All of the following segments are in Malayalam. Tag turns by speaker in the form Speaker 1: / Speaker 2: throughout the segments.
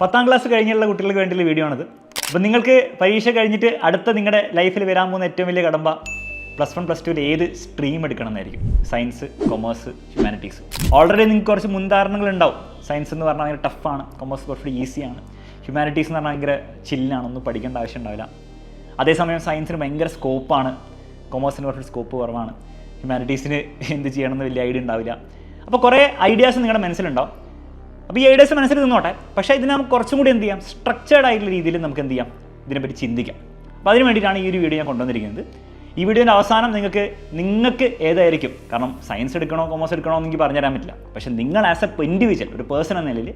Speaker 1: പത്താം ക്ലാസ് കഴിഞ്ഞുള്ള കുട്ടികൾക്ക് വേണ്ടിയുള്ള വീഡിയോ ആണിത്. അപ്പോൾ നിങ്ങൾക്ക് പരീക്ഷ കഴിഞ്ഞിട്ട് അടുത്ത നിങ്ങളുടെ ലൈഫിൽ വരാൻ പോകുന്ന ഏറ്റവും വലിയ കടമ്പ പ്ലസ് വൺ പ്ലസ് ടുവിൽ ഏത് സ്ട്രീം എടുക്കണമെന്നായിരിക്കും? സയൻസ് കൊമേഴ്സ് ഹ്യൂമാനിറ്റീസ് ഓൾറെഡി നിങ്ങൾക്ക് കുറച്ച് മുൻധാരണകൾ ഉണ്ടാവും. സയൻസ് എന്ന് പറഞ്ഞാൽ ഭയങ്കര ടഫാണ് കൊമേഴ്സ് കുറച്ചുകൂടി ഈസിയാണ് ഹ്യൂമാനിറ്റീസ് എന്ന് പറഞ്ഞാൽ ഭയങ്കര ചില്ലാണ് ഒന്നും പഠിക്കേണ്ട ആവശ്യം ഉണ്ടാവില്ല. അതേസമയം സയൻസിന് ഭയങ്കര സ്കോപ്പാണ് കൊമേഴ്സിന് കുറച്ച് സ്കോപ്പ് കുറവാണ്. ഹ്യൂമാനിറ്റീസിന് എന്ത് ചെയ്യണമെന്ന് വലിയ ഐഡിയ ഉണ്ടാവില്ല. അപ്പോൾ കുറേ ഐഡിയാസ് നിങ്ങളുടെ മനസ്സിലുണ്ടാവും. അപ്പോൾ ഈ ഐഡിയാസ് മനസ്സിൽ നിന്നോട്ടെ. പക്ഷേ ഇതിനെ നമുക്ക് കുറച്ചും കൂടി എന്ത് ചെയ്യാം? സ്ട്രക്ചേർഡ് ആയിട്ടുള്ള രീതിയിൽ നമുക്ക് എന്ത് ചെയ്യാം? ഇതിനെപ്പറ്റി ചിന്തിക്കാം. അപ്പോൾ അതിന് വേണ്ടിയിട്ടാണ് ഈ ഒരു വീഡിയോ ഞാൻ കൊണ്ടുവന്നിരിക്കുന്നത്. ഈ വീഡിയോന്റെ അവസാനം നിങ്ങൾക്ക് നിങ്ങൾക്ക് ഏതായിരിക്കും? കാരണം സയൻസ് എടുക്കണോ കോമേഴ്സ് എടുക്കണോ എന്ന് എനിക്ക് പറഞ്ഞുതരാൻ പറ്റില്ല. പക്ഷേ നിങ്ങൾ ആസ് എ ഇൻഡിവിജ്വൽ ഒരു പേഴ്സൺ എന്ന നിലയിൽ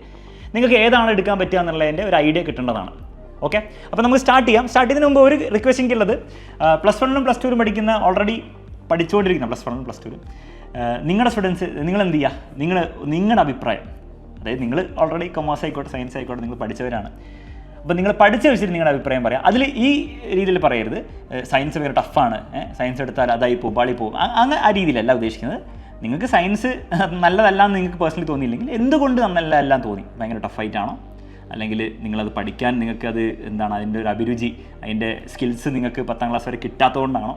Speaker 1: നിങ്ങൾക്ക് ഏതാണ് എടുക്കാൻ പറ്റുക എന്നുള്ളതിന്റെ ഒരു ഐഡിയ കിട്ടേണ്ടതാണ്. ഓക്കെ അപ്പോൾ നമുക്ക് സ്റ്റാർട്ട് ചെയ്യാം. സ്റ്റാർട്ട് ചെയ്യുന്നതിന് മുമ്പ് ഒരു റിക്വസ്റ്റ് എനിക്കുള്ളത് പ്ലസ് വണ്ണിലും പ്ലസ് ടുവിലും പഠിക്കുന്ന ഓൾറെഡി പഠിച്ചുകൊണ്ടിരിക്കുന്ന പ്ലസ് വണ്ണിലും പ്ലസ് ടുവിലും നിങ്ങളുടെ സ്റ്റുഡൻസ് നിങ്ങൾ എന്ത് ചെയ്യുക? നിങ്ങൾ നിങ്ങളുടെ അഭിപ്രായം. അതായത് നിങ്ങൾ ഓൾറെഡി കൊമേഴ്സ് ആയിക്കോട്ടെ സയൻസ് ആയിക്കോട്ടെ നിങ്ങൾ പഠിച്ചവരാണ്. അപ്പോൾ നിങ്ങൾ പഠിച്ച വെച്ചിട്ട് നിങ്ങളുടെ അഭിപ്രായം പറയാം. അതിൽ ഈ രീതിയിൽ പറയരുത്. സയൻസ് ഭയങ്കര ടഫാണ് സയൻസ് എടുത്താൽ അതായി പോകും പാളി പോകും അങ്ങനെ ആ രീതിയിലല്ല ഉദ്ദേശിക്കുന്നത്. നിങ്ങൾക്ക് സയൻസ് നല്ലതല്ല എന്ന് നിങ്ങൾക്ക് പേഴ്സണലി തോന്നിയില്ലെങ്കിൽ എന്തുകൊണ്ട് നന്നല്ല എല്ലാം തോന്നി? ഭയങ്കര ടഫായിട്ടാണോ അല്ലെങ്കിൽ നിങ്ങളത് പഠിക്കാൻ നിങ്ങൾക്ക് അത് എന്താണ് അതിന്റെ ഒരു അഭിരുചി അതിന്റെ സ്കിൽസ് നിങ്ങൾക്ക് പത്താം ക്ലാസ് വരെ കിട്ടാത്തതുകൊണ്ടാണോ?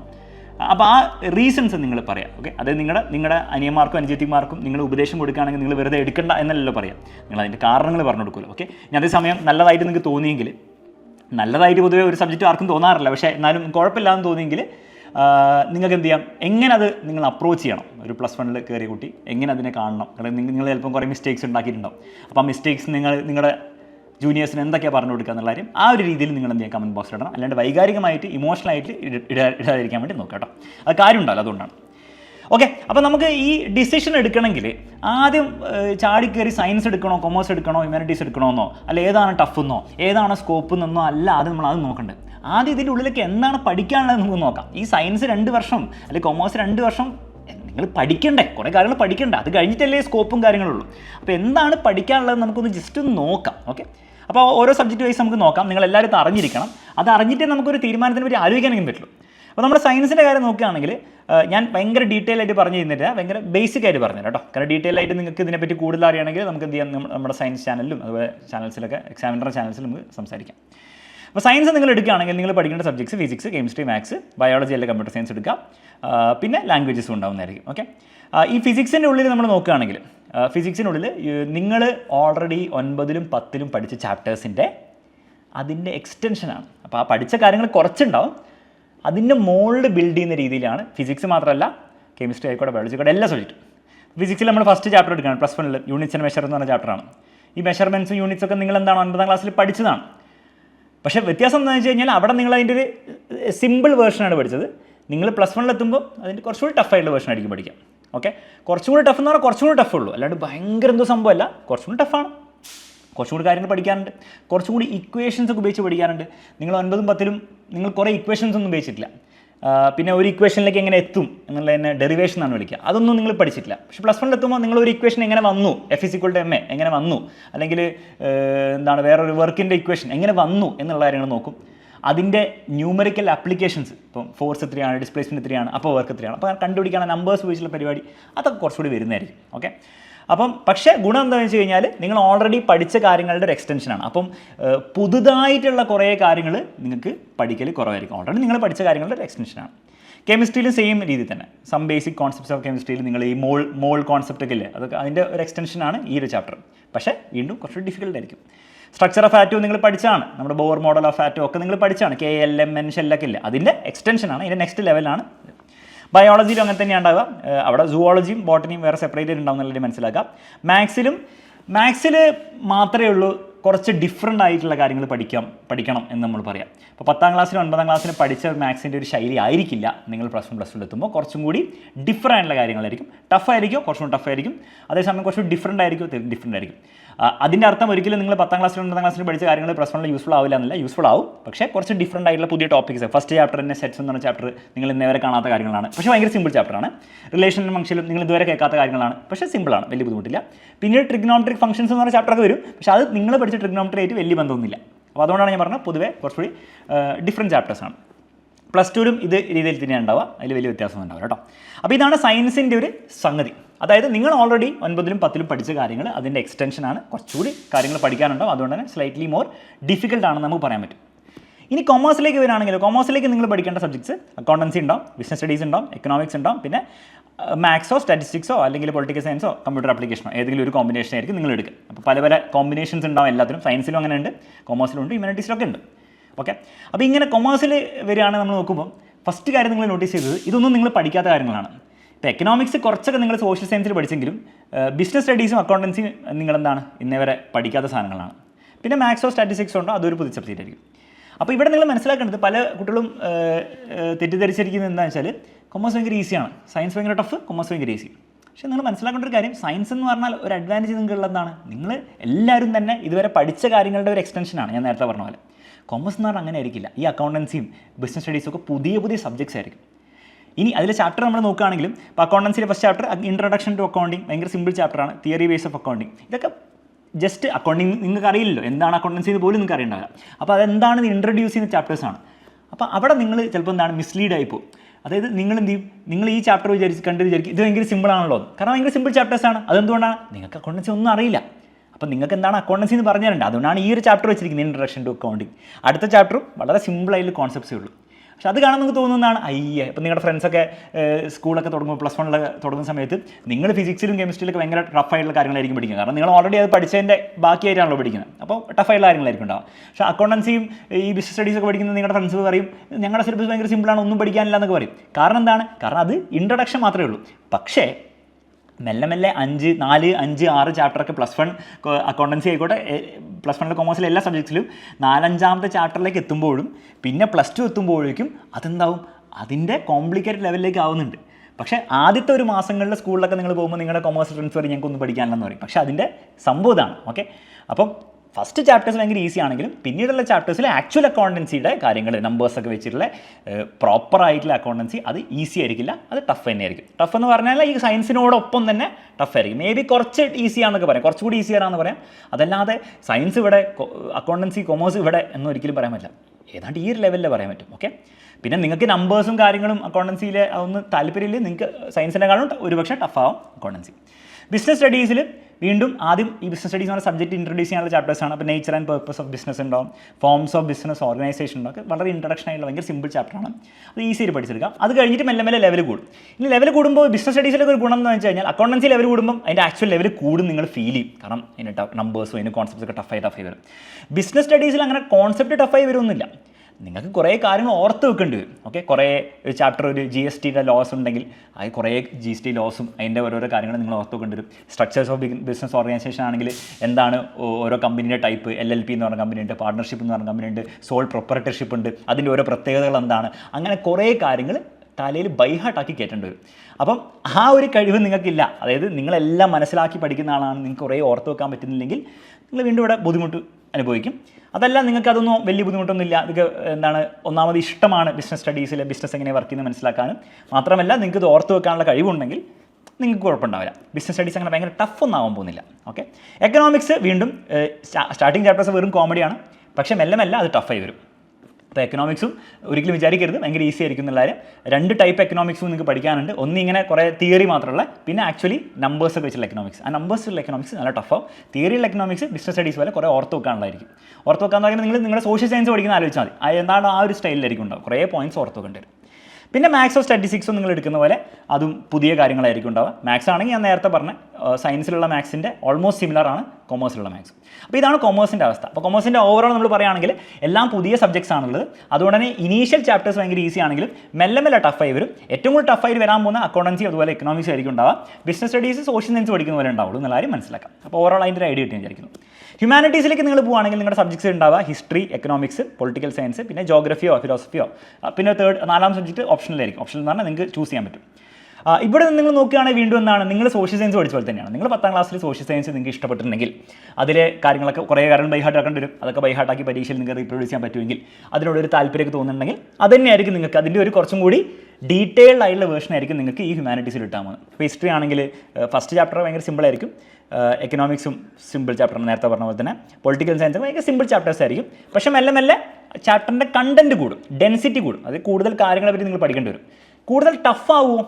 Speaker 1: അപ്പോൾ ആ റീസൺസ് നിങ്ങൾ പറയാം ഓക്കെ അത് നിങ്ങളുടെ നിങ്ങളുടെ അനിയന്മാർക്കും അനുജത്തിമാർക്കും നിങ്ങൾ ഉപദേശം കൊടുക്കുകയാണെങ്കിൽ നിങ്ങൾ വെറുതെ എടുക്കണ്ട എന്നല്ലല്ലോ പറയാം. നിങ്ങൾ അതിന്റെ കാരണങ്ങൾ പറഞ്ഞു കൊടുക്കുമല്ലോ ഓക്കെ ഞാൻ അതേസമയം നല്ലതായിട്ട് നിങ്ങൾക്ക് തോന്നിയെങ്കിൽ നല്ലതായിട്ട് പൊതുവേ ഒരു സബ്ജക്റ്റ് ആർക്കും തോന്നാറില്ല പക്ഷേ എന്നാലും കുഴപ്പമില്ലാന്ന് തോന്നിയെങ്കിൽ നിങ്ങൾക്ക് എന്ത് ചെയ്യാം? എങ്ങനെ അത് നിങ്ങൾ അപ്രോച്ച് ചെയ്യണം? ഒരു പ്ലസ് വണ്ണിൽ കയറിയ കുട്ടി എങ്ങനെ അതിനെ കാണണം? നിങ്ങൾ നിങ്ങൾ ചിലപ്പം കുറേ മിസ്റ്റേക്സ് ഉണ്ടാക്കിയിട്ടുണ്ടാവും. അപ്പോൾ ആ മിസ്റ്റേക്സ് നിങ്ങൾ നിങ്ങളുടെ ജൂനിയേഴ്സിന് എന്തൊക്കെയാണ് പറഞ്ഞു കൊടുക്കുക എന്നുള്ള കാര്യം ആ ഒരു രീതിയിൽ നിങ്ങൾ എന്ത് ചെയ്യുക? കമന്റ് ബോക്സിൽ ഇടണം. അല്ലാണ്ട് വൈകാരികമായിട്ട് ഇമോഷണലായിട്ട് ഇടാതിരിക്കാൻ വേണ്ടി നോക്കുക കേട്ടോ. അത് കാര്യം ഉണ്ടാവില്ല അതുകൊണ്ടാണ്. ഓക്കെ അപ്പോൾ നമുക്ക് ഈ ഡിസിഷൻ എടുക്കണമെങ്കിൽ ആദ്യം ചാടിക്കയറി സയൻസ് എടുക്കണോ കൊമേഴ്സ് എടുക്കണോ ഹ്യൂമാനിറ്റീസ് എടുക്കണമെന്നോ അല്ല ഏതാണ് ടഫ് എന്നോ ഏതാണ് സ്കോപ്പ് എന്നോ അല്ല ആദ്യം നമ്മൾ അത് നോക്കണ്ടത് ആദ്യം ഇതിന്റെ ഉള്ളിലേക്ക് എന്താണ് പഠിക്കാനുള്ളത് നമുക്ക് നോക്കാം. ഈ സയൻസ് രണ്ട് വർഷം അല്ലെങ്കിൽ കൊമേഴ്സ് രണ്ട് വർഷം നിങ്ങൾ പഠിക്കണ്ടേ? കുറേ കാര്യങ്ങൾ പഠിക്കണ്ട? അത് കഴിഞ്ഞിട്ടല്ലേ സ്കോപ്പും കാര്യങ്ങളുള്ളൂ അപ്പോൾ എന്താണ് പഠിക്കാനുള്ളത് നമുക്കൊന്ന് ജസ്റ്റ് ഒന്ന് നോക്കാം. ഓക്കെ അപ്പോൾ ഓരോ സബ്ജക്റ്റ് വൈസ് നമുക്ക് നോക്കാം. നിങ്ങൾ എല്ലാവരും അറിഞ്ഞിരിക്കണം. അത് അറിഞ്ഞിട്ടേ നമുക്കൊരു തീരുമാനത്തിനെ പറ്റി ആലോചിക്കാനെങ്കിലും പറ്റുള്ളൂ. അപ്പോൾ നമ്മുടെ സയൻസിന്റെ കാര്യം നോക്കുകയാണെങ്കിൽ ഞാൻ ഭയങ്കര ഡീറ്റെയിൽ ആയിട്ട് പറഞ്ഞു തരുന്നില്ല ഭയങ്കര ബേസിക് ആയിട്ട് പറഞ്ഞു കേട്ടോ. കാരണം ഡീറ്റെയിൽ ആയിട്ട് നിങ്ങൾക്ക് ഇതിനെപ്പറ്റി കൂടുതൽ അറിയണമെങ്കിൽ നമുക്ക് എന്ത് ചെയ്യാം? നമ്മുടെ സയൻസ് ചാനലിലും അതുപോലെ ചാനൽസിലൊക്കെ എക്സാമിനർ ചാനൽസിൽ നമുക്ക് സംസാരിക്കാം. അപ്പോൾ സയൻസ് നിങ്ങൾ എടുക്കുകയാണെങ്കിൽ നിങ്ങൾ പഠിക്കേണ്ട subjects physics chemistry maths biology അല്ലെങ്കിൽ കമ്പ്യൂട്ടർ സയൻസ് എടുക്കുക. പിന്നെ ലാംഗ്വേജസും ഉണ്ടാവുന്നതായിരിക്കും. ഓക്കെ ഈ ഫിസിക്സിന്റെ ഉള്ളിൽ നമ്മൾ നോക്കുകയാണെങ്കിൽ ഫിസിക്സിനുള്ളിൽ നിങ്ങൾ ഓൾറെഡി ഒൻപതിലും പത്തിലും പഠിച്ച ചാപ്റ്റേഴ്സിന്റെ അതിന്റെ എക്സ്റ്റൻഷനാണ് അപ്പോൾ ആ പഠിച്ച കാര്യങ്ങൾ കുറച്ചുണ്ടാവും. അതിന്റെ മോൾഡ് ബിൽഡ് ചെയ്യുന്ന രീതിയിലാണ് ഫിസിക്സ് മാത്രമല്ല കെമിസ്ട്രി ആയിക്കോട്ടെ ബയോളജി ആയിക്കോട്ടെ എല്ലാ സബ്ജക്റ്റും ഫിസിക്സിൽ നമ്മൾ ഫസ്റ്റ് ചാപ്റ്റർ എടുക്കുകയാണ് പ്ലസ് വണ്ണിൽ യൂണിറ്റ്സ് ആൻഡ് മെഷർ എന്ന് പറഞ്ഞ ചാപ്റ്ററാണ് ഈ മെഷർമെന്റ്സും യൂണിറ്റ്സ് ഒക്കെ നിങ്ങൾ എന്താണ് ഒൻപതാം ക്ലാസ്സിൽ പഠിച്ചതാണ്. പക്ഷേ വ്യത്യാസം എന്താണെന്ന് വെച്ച് കഴിഞ്ഞാൽ അവിടെ നിങ്ങൾ അതിന്റെ ഒരു സിമ്പിൾ വേർഷനാണ് പഠിച്ചത്. നിങ്ങൾ പ്ലസ് വണ്ണിലെത്തുമ്പോൾ അതിന്റെ കുറച്ചുകൂടി ടഫായിട്ടുള്ള വേർഷൻ ആയിരിക്കും പഠിക്കാം ഓക്കെ കുറച്ചും കൂടി ടഫ് എന്ന് പറഞ്ഞാൽ കുറച്ചും കൂടി ടഫ് ഉള്ളൂ. അല്ലാണ്ട് ഭയങ്കര എന്തോ സംഭവമല്ല. കുറച്ചും കൂടി ടഫാണ് കുറച്ചും കൂടി കാര്യങ്ങൾ പഠിക്കാനുണ്ട്. കുറച്ചും കൂടി ഇക്വേഷൻസ് ഒക്കെ ഉപയോഗിച്ച് പഠിക്കാനുണ്ട്. നിങ്ങൾ ഒൻപതും പത്തിലും നിങ്ങൾ കുറേ ഇക്വേഷൻസ് ഒന്നും ഉപയോഗിച്ചിട്ടില്ല. പിന്നെ ഒരു ഇക്വേഷനിലേക്ക് എങ്ങനെ എത്തും എന്നുള്ള തന്നെ ഡെറിവേഷൻ എന്നാണ് വിളിക്കുക. അതൊന്നും നിങ്ങൾ പഠിച്ചിട്ടില്ല. പക്ഷെ പ്ലസ് വണ്ണിൽ എത്തുമ്പോൾ നിങ്ങൾ ഒരു ഇക്വേഷൻ എങ്ങനെ വന്നു? F is equal to M A എങ്ങനെ വന്നു? അല്ലെങ്കിൽ എന്താണ് വേറൊരു വർക്കിന്റെ ഇക്വേഷൻ എങ്ങനെ വന്നു എന്നുള്ള കാര്യങ്ങൾ നോക്കും. അതിന്റെ ന്യൂമറിക്കൽ അപ്ലിക്കേഷൻസ് ഇപ്പം ഫോഴ്സ് എത്രയാണ് ഡിസ്പ്ലേസ്മെന്റ് എത്രയാണ് അപ്പോൾ വർക്ക് എത്രയാണ് അപ്പോൾ കണ്ടുപിടിക്കാനുള്ള നമ്പേഴ്സ് ഉപയോഗിച്ചുള്ള പരിപാടി അതൊക്കെ കുറച്ചുകൂടി വരുന്നതായിരിക്കും ഓക്കെ അപ്പം പക്ഷേ ഗുണം എന്താണെന്ന് വെച്ച് കഴിഞ്ഞാൽ നിങ്ങൾ ഓൾറെഡി പഠിച്ച കാര്യങ്ങളുടെ ഒരു എക്സ്റ്റൻഷനാണ് അപ്പം പുതുതായിട്ടുള്ള കുറേ കാര്യങ്ങൾ നിങ്ങൾക്ക് പഠിക്കൽ കുറവായിരിക്കും. ഓൾറെഡി നിങ്ങൾ പഠിച്ച കാര്യങ്ങളുടെ ഒരു എക്സ്റ്റൻഷനാണ് കെമിസ്ട്രിയിലും സെയിം രീതി തന്നെ. സം ബേസിക് കോൺസെപ്റ്റ്സ് ഓഫ് കെമിസ്ട്രിയിൽ നിങ്ങൾ ഈ മോൾ മോൾ കോൺസെപ്റ്റൊക്കെ ഇല്ലേ അതൊക്കെ അതിന്റെ ഒരു എക്സ്റ്റൻഷനാണ് ഈ ഒരു ചാപ്റ്റർ പക്ഷേ വീണ്ടും കുറച്ച് ഡിഫിക്കൽട്ട് ആയിരിക്കും. സ്ട്രക്ചർ ഓഫ് ആറ്റോ നിങ്ങൾ പഠിച്ചാണ് നമ്മുടെ ബോർ മോഡൽ ഓഫ് ആറ്റോ ഒക്കെ നിങ്ങൾ പഠിച്ചാണ് കെ എൽ എം എൻ ഷെല്ലൊക്കെ ഇല്ല? അതിന്റെ എക്സ്റ്റൻഷനാണ് ഇതിന്റെ നെക്സ്റ്റ് ലെവലാണ് ബയോളജിയിലും അങ്ങനെ തന്നെ ഉണ്ടാവുക. അവിടെ സുവോളജിയും ബോട്ടണിയും വേറെ സെപ്പറേറ്റ് ഉണ്ടാവും എന്നുള്ളത് മനസ്സിലാക്കാം. മാത്സിലും മാത്സിൽ മാത്രമേ ഉള്ളൂ. കുറച്ച് ഡിഫറെന്റ് ആയിട്ടുള്ള കാര്യങ്ങൾ പഠിക്കാം പഠിക്കണം എന്ന് നമ്മൾ പറയാം. അപ്പോൾ പത്താം ക്ലാസ്സിലും ഒൻപതാം ക്ലാസ്സിലും പഠിച്ച മാത്സിന്റെ ഒരു ശൈലി ആയിരിക്കില്ല. നിങ്ങൾ പ്ലസ് വൺ പ്ലസ് ടു എത്തുമ്പോൾ കുറച്ചും കൂടി ഡിഫറെന്റ് ആയിട്ടുള്ള കാര്യങ്ങളായിരിക്കും. ടഫ് ആയിരിക്കും കുറച്ചും ടഫ് ആയിരിക്കും. അതേസമയം കുറച്ചും ഡിഫറെന്റ് ആയിരിക്കും ഡിഫറെന്റ് ആയിരിക്കും. അതിന്റെ അർത്ഥം ഒരിക്കലും നിങ്ങൾ പത്താം ക്ലാസ്സിലും ഒന്നാം ക്ലാസ്സിൽ പഠിച്ച കാര്യങ്ങൾ പ്ലസ് വണ്ണിൽ യൂസ്ഫുൾ ആവില്ല എന്നല്ല യൂസ്ഫുൾ ആവും. പക്ഷേ കുറച്ച് ഡിഫറന്റ് ആയിട്ടുള്ള പുതിയ ടോപ്പിക്സ് ഫസ്റ്റ് ചാപ്റ്റർ തന്നെ സെറ്റ്സ് എന്ന് പറഞ്ഞ ചാപ്റ്റർ നിങ്ങൾ ഇന്നേവരെ കാണാത്ത കാര്യങ്ങളാണ്. പക്ഷേ ഭയങ്കര സിമ്പിൾ ചാപ്റ്ററാണ് റിലേഷൻ ഫംഗ്ഷനും നിങ്ങൾ ഇതുവരെ കേൾക്കാത്ത കാര്യങ്ങളാണ്. പക്ഷേ സിമ്പിളാണ് വലിയ ബുദ്ധിമുട്ടില്ല. പിന്നീട് ട്രിഗ്നോമെട്രിക് ഫംഗ്ഷൻസ് എന്ന് പറഞ്ഞ ചാപ്റ്ററൊക്കെ വരും. പക്ഷേ അത് നിങ്ങൾ പഠിച്ച ട്രിഗ്നോമെട്രി ആയിട്ട് വലിയ ബന്ധമൊന്നുമില്ല. അപ്പോൾ അതുകൊണ്ടാണ് ഞാൻ പറഞ്ഞത് പൊതുവേ കുറച്ചുകൂടി ഡിഫറെന്റ് ചാപ്റ്റേഴ്സാണ് പ്ലസ് ടുവിലും ഇത് രീതിയിൽ തന്നെയാണ് ഉണ്ടാവുക. അതിൽ വലിയ വ്യത്യാസമൊന്നും ഉണ്ടാവില്ല കേട്ടോ. അപ്പോൾ ഇതാണ് സയൻസിന്റെ ഒരു സംഗതി. അതായത് നിങ്ങൾ ഓൾറെഡി ഒൻപതിലും പത്തിലും പഠിച്ച കാര്യങ്ങൾ അതിന്റെ എക്സ്റ്റൻഷനാണ് കുറച്ചുകൂടി കാര്യങ്ങൾ പഠിക്കാനുണ്ടാവും. അതുകൊണ്ട് തന്നെ സ്ലൈറ്റ്ലി മോർ ഡിഫിക്കൽട്ട് ആണെന്ന് നമുക്ക് പറയാൻ പറ്റും. ഇനി കൊമേഴ്സിലേക്ക് വരികയാണെങ്കിൽ കൊമേഴ്സിലേക്ക് നിങ്ങൾ പഠിക്കേണ്ട സബ്ജക്ട്സ് അക്കൗണ്ടൻസി ഉണ്ടാവും ബിസിനസ് സ്റ്റഡീസ് ഉണ്ടാവും എക്കണോമിക്സ് ഉണ്ടാവും പിന്നെ മാത്സോ സ്റ്റാറ്റിസ്റ്റിക്സോ അല്ലെങ്കിൽ പൊളിറ്റിക്കൽ സയൻസോ കമ്പ്യൂട്ടർ ആപ്ലിക്കേഷനോ ഏതെങ്കിലും ഒരു കോമ്പിനേഷൻ ആയിരിക്കും നിങ്ങൾ എടുക്കുക. അപ്പോൾ പല പല കോമ്പിനേഷൻസ് ഉണ്ടാവും എല്ലാത്തിനും. സയൻസിലും അങ്ങനെ ഉണ്ട് കൊമേഴ്സിലും ഉണ്ട് ഹ്യൂമാനിറ്റീസിലൊക്കെ ഉണ്ട്. ഓക്കെ അപ്പോൾ ഇങ്ങനെ കൊമേഴ്സിൽ വരികയാണെങ്കിൽ നമ്മൾ നോക്കുമ്പോൾ ഫസ്റ്റ് കാര്യം നിങ്ങൾ നോട്ടീസ് ചെയ്തത് ഇതൊന്നും നിങ്ങൾ പഠിക്കാത്ത കാര്യങ്ങളാണ്. ഇപ്പോൾ എക്കണോമിക്സ് കുറച്ചൊക്കെ നിങ്ങൾ സോഷ്യൽ സയൻസിൽ പഠിച്ചെങ്കിലും ബിസിനസ് സ്റ്റഡീസും അക്കൗണ്ടൻസിയും നിങ്ങളെന്താണ്? ഇന്നേവരെ പഠിക്കാത്ത സാധനങ്ങളാണ്. പിന്നെ മാത്സോ സ്റ്റാറ്റിസ്റ്റിക്സ് ഉണ്ടോ? അതൊരു പുതിയ സബ്ജക്റ്റ് ആയിരിക്കും. അപ്പോൾ ഇവിടെ നിങ്ങൾ മനസ്സിലാക്കേണ്ടത് പല കുട്ടികളും തെറ്റിദ്ധരിച്ചിരിക്കുന്നത് എന്താണെന്ന് വെച്ചാൽ കൊമേഴ്സ് ഭയങ്കര ഈസിയാണ് സയൻസ് ഭയങ്കര ടഫ് കൊമേഴ്സ് ഭയങ്കര ഈസി പക്ഷേ നിങ്ങൾ മനസ്സിലാക്കേണ്ട ഒരു കാര്യം സയൻസ് എന്ന് പറഞ്ഞാൽ ഒരു അഡ്വാന്റേജ് നിങ്ങൾക്ക് എന്താണ്? നിങ്ങൾ എല്ലാവരും തന്നെ ഇതുവരെ പഠിച്ച കാര്യങ്ങളുടെ ഒരു എക്സ്റ്റൻഷനാണ് ഞാൻ നേരത്തെ പറഞ്ഞ പോലെ. കൊമേഴ്സ് എന്ന് പറഞ്ഞാൽ അങ്ങനെ ആയിരിക്കില്ല. ഈ അക്കൗണ്ടൻസിയും ബിസിനസ് സ്റ്റഡീസും ഒക്കെ പുതിയ പുതിയ സബ്ജക്ട്സ് ആയിരിക്കും. ഇനി അതിലെ ചാപ്റ്റർ നമ്മൾ നോക്കുകയാണെങ്കിലും ഇപ്പോൾ അക്കൗണ്ടൻസിയുടെ first chapter introduction to accounting ഭയങ്കര സിമ്പിൾ ചാപ്റ്ററാണ് തിയറി ബേസ് ഓഫ് അക്കൗണ്ടിങ് ഇതൊക്കെ ജസ്റ്റ് അക്കൗണ്ടിങ് നിങ്ങൾക്ക് അറിയില്ലല്ലോ. എന്താണ് അക്കൗണ്ടൻസി എന്ന് പോലും നിങ്ങൾക്ക് അറിയണ്ടാവില്ല അപ്പോൾ അതെന്താണ് ഇൻട്രൊഡ്യൂസ് ചെയ്യുന്ന ചാപ്റ്റേഴ്സാണ് അപ്പോൾ അവിടെ നിങ്ങൾ ചിലപ്പോൾ എന്താണ് മിസ്ലീഡ് ആയി പോകും. അതായത് നിങ്ങൾ എന്ത് ചെയ്യും? നിങ്ങൾ ഈ ചാപ്റ്റർ വിചാരിച്ച് കണ്ട് വിചാരിക്കും. ഇത് ഭയങ്കര സിമ്പിൾ ആണല്ലോ കാരണം ഭയങ്കര സിമ്പിൾ ചാപ്റ്റേഴ്സാണ് അതെന്തുകൊണ്ടാണ് നിങ്ങൾക്ക് അക്കൗണ്ടൻസി ഒന്നും അറിയില്ല. അപ്പോൾ നിങ്ങൾക്ക് എന്താണ് അക്കൗണ്ടൻസി എന്ന് പറഞ്ഞു തരേണ്ടത് അതുകൊണ്ടാണ് ഈ ഒരു ചാപ്റ്റർ വെച്ചിരിക്കുന്നത് ഇൻട്രഡക്ഷൻ ടു അക്കൗണ്ടിങ് അടുത്ത ചാപ്റ്ററും വളരെ സിമ്പിളായിട്ടുള്ള കോൺസെപ്റ്റ്സേ ഉള്ളൂ. പക്ഷെ അത് കാണാൻ നിങ്ങൾക്ക് തോന്നുന്നതാണ് അയ്യ. ഇപ്പം നിങ്ങളുടെ ഫ്രണ്ട്സൊക്കെ സ്കൂളൊക്കെ തുടങ്ങുമ്പോൾ പ്ലസ് വണ്ണിലൊക്കെ തുടങ്ങുന്ന സമയത്ത് നിങ്ങൾ ഫിസിക്സിലും കെമിസ്ട്രിയിലൊക്കെ ഭയങ്കര ടഫായിട്ടുള്ള കാര്യങ്ങളായിരിക്കും പഠിക്കുക. കാരണം നിങ്ങൾ ഓൾറെഡി അത് പഠിച്ചതിന്റെ ബാക്കിയായിട്ടാണല്ലോ പഠിക്കുന്നത്. അപ്പോൾ ടഫായിട്ടുള്ള കാര്യങ്ങളായിരിക്കും ഉണ്ടാവുക. പക്ഷേ അക്കൗണ്ടൻസിയും ഈ ബിസിനസ് സ്റ്റഡീസൊക്കെ പഠിക്കുന്ന നിങ്ങളുടെ ഫ്രണ്ട്സ് പറയും ഞങ്ങളുടെ സിലബസ് ഭയങ്കര സിമ്പിളാണ് ഒന്നും പഠിക്കാനില്ല എന്നൊക്കെ പറയും. കാരണം എന്താണ്? കാരണം അത് ഇൻട്രഡക്ഷൻ മാത്രമേ ഉള്ളൂ. പക്ഷേ മെല്ലെ മെല്ലെ അഞ്ച് നാല് അഞ്ച് ആറ് ചാപ്റ്ററൊക്കെ പ്ലസ് വൺ അക്കൗണ്ടൻസി ആയിക്കോട്ടെ പ്ലസ് വണ്ണിലെ കൊമേഴ്സിലെ എല്ലാ സബ്ജക്ട്സിലും നാലഞ്ചാമത്തെ ചാപ്റ്ററിലേക്ക് എത്തുമ്പോഴും പിന്നെ പ്ലസ് ടു എത്തുമ്പോഴേക്കും അതെന്താവും? അതിന്റെ കോംപ്ലിക്കേറ്റഡ് ലെവലിലേക്ക് ആവുന്നുണ്ട്. പക്ഷേ ആദ്യത്തെ ഒരു മാസങ്ങളിൽ സ്കൂളിലൊക്കെ നിങ്ങൾ പോകുമ്പോൾ നിങ്ങളുടെ കോമേഴ്സ് ട്രാൻസ്ഫർ ഞങ്ങൾക്കൊന്നും പഠിക്കാനില്ലെന്ന് പറയും. പക്ഷേ അതിന്റെ സംഭവം ഇതാണ് ഓക്കെ? അപ്പം ഫസ്റ്റ് ചാപ്റ്റേഴ്സ് ഭയങ്കര ഈസി ആണെങ്കിലും പിന്നീടുള്ള ചാപ്റ്റേഴ്സിൽ ആക്ച്വൽ അക്കൗണ്ടൻസിയുടെ കാര്യങ്ങൾ നമ്പേഴ്സൊക്കെ വെച്ചിട്ടുള്ള പ്രോപ്പർ ആയിട്ടുള്ള അക്കൗണ്ടൻസി അത് ഈസി ആയിരിക്കില്ല അത് ടഫ് തന്നെയായിരിക്കും. ടഫ് എന്ന് പറഞ്ഞാൽ ഈ സയൻസിനോടൊപ്പം തന്നെ ടഫ് ആയിരിക്കും. മേ ബി കുറച്ച് ഈസി ആണെന്നൊക്കെ പറയാം. കുറച്ചുകൂടി ഈസി ആണെന്ന് പറയാം. അതല്ലാതെ സയൻസ് ഇവിടെ അക്കൗണ്ടൻസി കൊമേഴ്സ് ഇവിടെ എന്ന് ഒരിക്കലും പറയാൻ പറ്റില്ല. ഏതാണ്ട് ഈ ഒരു ലെവലിൽ പറയാൻ പറ്റും ഓക്കെ പിന്നെ നിങ്ങൾക്ക് നമ്പേഴ്സും കാര്യങ്ങളും അക്കൗണ്ടൻസിയിലെ അതൊന്നും താല്പര്യമില്ല നിങ്ങൾക്ക് സയൻസിനെക്കാളും ഒരുപക്ഷെ ടഫാവും അക്കൗണ്ടൻസി ബിസിനസ് സ്റ്റഡീസിൽ വീണ്ടും ആദ്യം ഈ ബിസിനസ് സ്റ്റഡീസ് എന്ന് എന്ന സബ്ജക്റ്റ് ഇൻട്രൊഡ്യൂസ് ചെയ്യാനുള്ള ചാപ്റ്റേഴ്സ് ആണ്. അപ്പോൾ nature and purpose of business ഉണ്ടാവും. ഫോംസ് ഓഫ് ബിസിനസ് ഓർഗനൈസേഷൻ ഉണ്ടാവും. വളരെ ഇൻട്രഡക്ഷൻ ആയിട്ടുള്ള ഭയങ്കര സിമ്പിൾ ചാപ്റ്ററാണ് അത് ഈസി ആയിട്ട് പഠിച്ചെടുക്കാം. അത് കഴിഞ്ഞിട്ട് മെല്ലെ മെല്ലെ ലെവൽ കൂടും. ഇനി ലെവൽ കൂടുമ്പോൾ ബിസിനസ് സ്റ്റഡീസിലൊക്കെ ഒരു ഗുണം എന്ന് വെച്ച് കഴിഞ്ഞാൽ അക്കൗണ്ടൻസി ലെവൽ കൂടുമ്പോൾ അതിന്റെ ആക്ച്വൽ ലെവൽ കൂടും നിങ്ങൾ ഫീൽ ചെയ്യും. കാരണം അതിന്റെ നമ്പേഴ്സും അതിന്റെ കോൺസെപ്റ്റ്സ് ഒക്കെ ടഫായി ടഫായി വരും. ബിസിനസ് സ്റ്റഡീസിൽ അങ്ങനെ കോൺസെപ്റ്റ് ടഫായി വരുമൊന്നുമില്ല നിങ്ങൾക്ക് കുറേ കാര്യങ്ങൾ ഓർത്ത് വെക്കേണ്ടി വരും. ഓക്കെ കുറേ ഒരു ചാപ്റ്റർ ഒരു ജി എസ് ടിയുടെ ലോസ് ഉണ്ടെങ്കിൽ അത് കുറേ ജി എസ് ടി ലോസും അതിന്റെ ഓരോരോ കാര്യങ്ങൾ നിങ്ങൾ ഓർത്ത് വെക്കേണ്ടി വരും. സ്ട്രക്ചേഴ്സ് ഓഫ് ബിസിനസ് ഓർഗനൈസേഷൻ ആണെങ്കിൽ എന്താണ് ഓരോ കമ്പനിയുടെ ടൈപ്പ് എൽ എൽ പി എന്ന് പറഞ്ഞ കമ്പനി ഉണ്ട് പാർട്ണർഷിപ്പ് എന്ന് പറഞ്ഞ കമ്പനി ഉണ്ട് സോൾ പ്രൊപ്പറേറ്റർഷിപ്പ് ഉണ്ട് അതിന്റെ ഓരോ പ്രത്യേകതകൾ എന്താണ്? അങ്ങനെ കുറേ കാര്യങ്ങൾ തലയിൽ ബൈഹാട്ടാക്കി കയറ്റേണ്ടി വരും. അപ്പം ആ ഒരു കഴിവ് നിങ്ങൾക്കില്ല. അതായത് നിങ്ങളെല്ലാം മനസ്സിലാക്കി പഠിക്കുന്ന ആളാണ് നിങ്ങൾക്ക് കുറേ ഓർത്ത് വെക്കാൻ പറ്റുന്നില്ലെങ്കിൽ നിങ്ങൾ വീണ്ടും ഇവിടെ ബുദ്ധിമുട്ട് അനുഭവിക്കും. അതല്ല നിങ്ങൾക്ക് അതൊന്നും വലിയ ബുദ്ധിമുട്ടൊന്നുമില്ല. നിങ്ങൾക്ക് എന്താണ് ഒന്നാമത് ഇഷ്ടമാണ് ബിസിനസ് സ്റ്റഡീസിൽ ബിസിനസ് എങ്ങനെ വർക്ക് ചെയ്യുന്നത് മനസ്സിലാക്കാനും. മാത്രമല്ല നിങ്ങൾക്ക് ഇത് ഓർത്ത് വെക്കാനുള്ള കഴിവുണ്ടെങ്കിൽ നിങ്ങൾക്ക് കുഴപ്പമുണ്ടാവില്ല. ബിസിനസ് സ്റ്റഡീസ് അങ്ങനെ ഭയങ്കര ടഫ് ഒന്നും ആവാൻ പോകുന്നില്ല. ഓക്കെ എക്കണോമിക്സ് വീണ്ടും സ്റ്റാർട്ടിംഗ് ചാപ്റ്റേഴ്സ് വെറും കോമഡിയാണ് പക്ഷേ മെല്ലെ മെല്ലെ അത് ടഫായി വരും. അപ്പോൾ എക്കണോമിക്സും ഒരിക്കലും വിചാരിക്കരുത് ഭയങ്കര ഈസി ആയിരിക്കും എന്നുള്ള രണ്ട് ടൈപ്പ് എക്കണോമിക്സും നിങ്ങൾക്ക് പഠിക്കാനുണ്ട്. ഒന്ന് ഇങ്ങനെ കുറേ തിയറി മാത്രമുള്ള പിന്നെ ആക്ച്വലി നമ്പേഴ്സ് ഒക്കെ വെച്ചുള്ള എക്കണോമിക്സ് ആ നമ്പേഴ്സുള്ള എക്കണോമിക്സ് നല്ല ടഫാവും തിയറിയുള്ള എക്കണോമിക്സ് ബിസിനസ് സ്റ്റഡീസ് പോലെ കുറേ ഓർത്ത് വെക്കാനുള്ളതായിരിക്കും. ഓർത്ത് വെക്കാന്ന് പറയുമ്പോൾ നിങ്ങൾ നിങ്ങളുടെ സോഷ്യൽ സയൻസ് പഠിക്കുന്ന ആലോചിച്ചാൽ മതി. എന്താണ് ആ ഒരു സ്റ്റൈലിലായിരിക്കും ഉണ്ടാവും കുറേ പോയിന്റ്സ് ഓർത്ത് വെക്കേണ്ടി വരും. പിന്നെ മാത്സോ സ്റ്റാറ്റിസ്റ്റിക്സോ നിങ്ങൾ എടുക്കുന്ന പോലെ അതും പുതിയ കാര്യങ്ങളായിരിക്കും ഉണ്ടാവുക. മാത്സ് ആണെങ്കിൽ ഞാൻ നേരത്തെ പറഞ്ഞ സയൻസിലുള്ള മാത്സിന്റെ ഓൾമോസ്റ്റ് സിമിലർ ആണ് കൊമേഴ്സിലുള്ള മാത്സ് അപ്പോൾ ഇതാണ് കൊമേഴ്സിന്റെ അവസ്ഥ. അപ്പോൾ കൊമേഴ്സിന്റെ ഓവറോൾ നമ്മൾ പറയുകയാണെങ്കിൽ എല്ലാം പുതിയ സബ്ജക്ട്സ് ആണുള്ളത്. അതുകൊണ്ട് തന്നെ ഇനീഷ്യൽ ചാപ്റ്റേഴ്സ് ഭയങ്കര ഈസി ആണെങ്കിലും മെല്ലെ മെല്ലെ ടഫായി വരും. ഏറ്റവും കൂടുതൽ ടഫായി വരാൻ പോകുന്ന അക്കൗണ്ടൻസി അതുപോലെ എക്കണോമിക്സ് ആയിരിക്കും ഉണ്ടാവുക. ബിസിനസ് സ്റ്റഡീസ് സോഷ്യൽ സയൻസ് പഠിക്കുന്ന പോലെ ഉണ്ടാവുള്ളൂ എന്നുള്ള കാര്യം മനസ്സിലാക്കാം. അപ്പോൾ ഓവറോൾ അതിന്റെ ഐഡിയ കിട്ടി വിചാരിക്കുന്നു. ഹ്യൂമാനിറ്റീസിലേക്ക് നിങ്ങൾ പോകുകയാണെങ്കിൽ നിങ്ങളുടെ സബ്ജക്ട്സ് ഉണ്ടാവുക. ഹിസ്റ്ററി എക്കണോമിക്സ് പൊളിറ്റിക്കൽ സയൻസ് പിന്നെ ജോഗ്രഫിയോ ഫിലോസഫിയോ പിന്നെ തേർഡ് നാലാം സബ്ജക്റ്റ് ഓപ്ഷനിലായിരിക്കും ഓപ്ഷൻ എന്ന് പറഞ്ഞാൽ നിങ്ങൾക്ക് ചൂസ് ചെയ്യാൻ പറ്റും. ഇവിടെ നിന്ന് നിങ്ങൾ നോക്കുകയാണെങ്കിൽ വീണ്ടും എന്താണ്? നിങ്ങൾ സോഷ്യൽ സയൻസ് പഠിച്ച പോലെ തന്നെയാണ്. നിങ്ങൾ പത്താം ക്ലാസ്സിൽ സോഷ്യൽ സയൻസ് നിങ്ങൾക്ക് ഇഷ്ടപ്പെട്ടിട്ടുണ്ടെങ്കിൽ അതിലെ കാര്യങ്ങളൊക്കെ കുറേ കാര്യങ്ങൾ ബൈഹാർട്ട് ആക്കേണ്ടി വരും. അതൊക്കെ ബൈഹാർട്ടാക്കി പരീക്ഷയിൽ നിങ്ങൾക്ക് റീപ്രൊഡ്യൂസ് ചെയ്യാൻ പറ്റുമെങ്കിൽ അതിനോടൊരു താല്പര്യമൊക്കെ തോന്നുന്നുണ്ടെങ്കിൽ അത് തന്നെയായിരിക്കും നിങ്ങൾക്ക് അതിന്റെ ഒരു കുറച്ചും കൂടി ഡീറ്റെയിൽഡ് ആയിട്ടുള്ള വേർഷൻ ആയിരിക്കും നിങ്ങൾക്ക് ഈ ഹ്യൂമാനിറ്റീസിൽ ഇട്ടാൽ മതി ഇപ്പോൾ ഹിസ്റ്ററി ആണെങ്കിൽ ഫസ്റ്റ് ചാപ്റ്റർ ഭയങ്കര സിമ്പിൾ ആയിരിക്കും. എക്കണോമിക്സും സിമ്പിൾ ചാപ്റ്ററാണ് നേരത്തെ പറഞ്ഞ പോലെ തന്നെ. പൊളിറ്റിക്കൽ സയൻസ് ഭയങ്കര സിമ്പിൾ ചാപ്റ്റേഴ്സ് ആയിരിക്കും. പക്ഷെ മെല്ലെ മെല്ലെ ചാപ്റ്ററിന്റെ കണ്ടന്റ് കൂടും. ഡെൻസിറ്റി കൂടും. അത് കൂടുതൽ കാര്യങ്ങളെ പറ്റി നിങ്ങൾ പഠിക്കേണ്ടി വരും. കൂടുതൽ ടഫ് ആവുമോ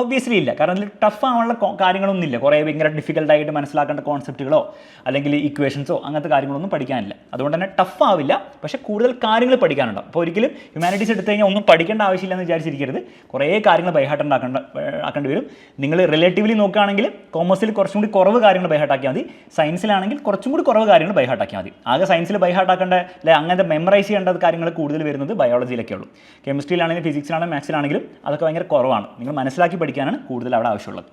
Speaker 1: ഒബ്വിയസ്ലി ഇല്ല. കാരണം ഇതിൽ ടഫ് ആവാനുള്ള കാര്യങ്ങളൊന്നുമില്ല. കുറേ ഭയങ്കര ഡിഫിക്കൽട്ടായിട്ട് മനസ്സിലാക്കേണ്ട കോൺസെപ്റ്റുകളോ അല്ലെങ്കിൽ ഇക്വേഷൻസോ അങ്ങനത്തെ കാര്യങ്ങളൊന്നും പഠിക്കാനില്ല. അതുകൊണ്ട് തന്നെ ടഫ് ആവില്ല. പക്ഷേ കൂടുതൽ കാര്യങ്ങൾ പഠിക്കാനുണ്ടാവും അപ്പോൾ ഒരിക്കലും ഹ്യൂമാനിറ്റീസ് എടുത്തു കഴിഞ്ഞാൽ ഒന്നും പഠിക്കേണ്ട ആവശ്യമില്ല എന്ന് വിചാരിച്ചിരിക്കരുത്. കുറേ കാര്യങ്ങൾ ബൈഹാർട്ട് ഉണ്ടാക്കേണ്ട ആക്കേണ്ടി വരും. നിങ്ങൾ റിലേറ്റീവ്ലി നോക്കുകയാണെങ്കിൽ കോമേഴ്സിൽ കുറച്ചും കൂടി കുറവ് കാര്യങ്ങൾ ബൈഹാർട്ടാക്കിയാൽ മതി. സയൻസിലാണെങ്കിൽ കുറച്ചും കൂടി കുറവ് കാര്യങ്ങൾ ബൈഹാർട്ടാക്കിയാൽ മതി. ആകെ സയൻസിൽ ബൈഹാർട്ടാക്കേണ്ട അല്ലെ അങ്ങനത്തെ മെമ്മറൈസ് ചെയ്യേണ്ട കാര്യങ്ങൾ കൂടുതൽ വരുന്നത് ബയോളജിയിലൊക്കെ ഉള്ളൂ കെമിസ്ട്രിയിലാണെങ്കിലും ഫിസിക്സിലാണെങ്കിലും മാത്സിലാണെങ്കിലും അതൊക്കെ ഭയങ്കര കുറവാണ്. നിങ്ങൾ മനസ്സിലാക്കി പഠിക്കാനാണ് കൂടുതൽ അവിടെ ആവശ്യമുള്ളത്.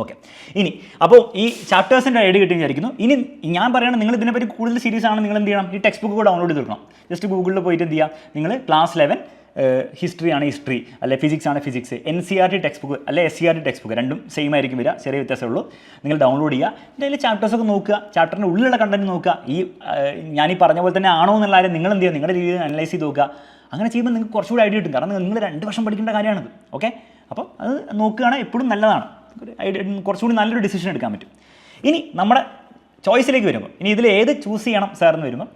Speaker 1: ഓക്കെ ഇനി അപ്പോൾ ഈ ചാപ്റ്റേഴ്സിന്റെ ഐഡിയ കിട്ടി വിചാരിക്കുന്നു. ഇനി ഞാൻ പറയുന്നത് നിങ്ങൾ ഇതിനെപ്പറ്റി കൂടുതൽ സീരീസ് ആണ് നിങ്ങൾ എന്ത് ചെയ്യണം? ഈ ടെക്സ്റ്റ് ബുക്ക് ഡൗൺലോഡ് ചെയ്ത് കൊടുക്കണം ജസ്റ്റ് ഗൂഗിളിൽ പോയിട്ട് എന്ത് ചെയ്യുക നിങ്ങൾ ക്ലാസ് ലെവൻ ഹിസ്റ്ററി ആണ് ഹിസ്റ്ററി അല്ലെ ഫിസിക്സ് ആണ് physics N C R T text book അല്ലെ S C R T text book രണ്ടും സെയിം ആയിരിക്കും വരിക ചെറിയ വ്യത്യാസമേ ഉള്ളൂ. നിങ്ങൾ ഡൗൺലോഡ് ചെയ്യുക. എന്റെ അതിൽ ചാപ്റ്റേഴ്സൊക്കെ നോക്കുക. ചാപ്റ്ററിന്റെ ഉള്ളിലുള്ള കണ്ടന്റ് നോക്കുക. ഈ ഞാൻ ഈ പറഞ്ഞ പോലെ തന്നെ ആണോ എന്നുള്ള കാര്യം നിങ്ങൾ എന്ത് ചെയ്യുക നിങ്ങളുടെ രീതിയിൽ അനലൈസ് ചെയ്ത് നോക്കുക. അങ്ങനെ ചെയ്യുമ്പോൾ നിങ്ങൾക്ക് കുറച്ചുകൂടി ഐഡിയ കിട്ടും. കാരണം നിങ്ങൾ രണ്ട് വർഷം പഠിക്കേണ്ട കാര്യമാണത്. ഓക്കെ അപ്പോൾ അത് നോക്കുകയാണെങ്കിൽ എപ്പോഴും നല്ലതാണ്. ഒരു ഐഡിയ കുറച്ചുകൂടി നല്ലൊരു ഡിസിഷൻ എടുക്കാൻ പറ്റും. ഇനി നമ്മുടെ ചോയ്സിലേക്ക് വരുമ്പോൾ ഇനി ഇതിൽ ഏത് ചൂസ് ചെയ്യണം സാർ എന്ന് വരുമ്പോൾ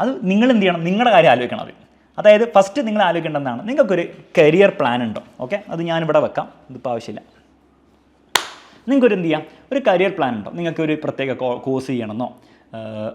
Speaker 1: അത് നിങ്ങൾ എന്ത് ചെയ്യണം? നിങ്ങളുടെ കാര്യം ആലോചിക്കണം അത് അതായത് ഫസ്റ്റ് നിങ്ങൾ ആലോചിക്കേണ്ടതാണ് നിങ്ങൾക്കൊരു കരിയർ പ്ലാൻ ഉണ്ടോ? ഓക്കെ അത് ഞാനിവിടെ വെക്കാം. ഇതിപ്പോൾ ആവശ്യമില്ല. നിങ്ങൾക്കൊരു എന്ത് ചെയ്യാം? ഒരു കരിയർ പ്ലാൻ ഉണ്ടോ? നിങ്ങൾക്ക് ഒരു പ്രത്യേക കോഴ്സ് ചെയ്യണമെന്നോ?